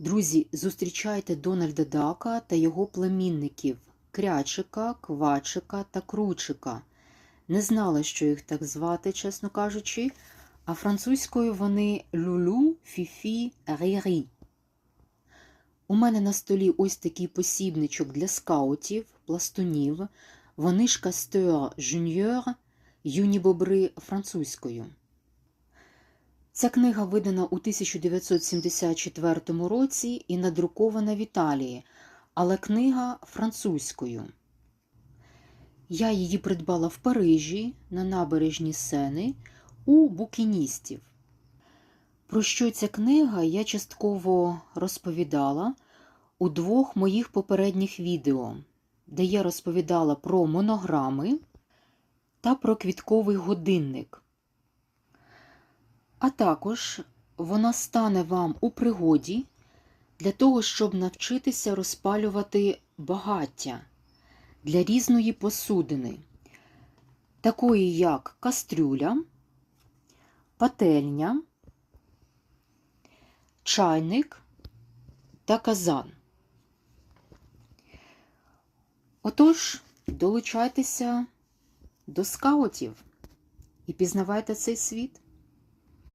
Друзі, зустрічайте Дональда Дака та його племінників Крячика, Квачика та Кручика. Не знала, що їх так звати, чесно кажучи, а французькою вони Лулу, Фіфі, Рірі. У мене на столі ось такий посібничок для скаутів, пластунів. Вони ж Кастер Жуньор, юні бобри французькою. Ця книга видана у 1974 році і надрукована в Італії, але книга французькою. Я її придбала в Парижі на набережні Сени у букіністів. Про що ця книга я частково розповідала у двох моїх попередніх відео, де я розповідала про монограми та про квітковий годинник. А також вона стане вам у пригоді для того, щоб навчитися розпалювати багаття для різної посудини, такої як кастрюля, пательня, чайник та казан. Отож, долучайтеся до скаутів і пізнавайте цей світ.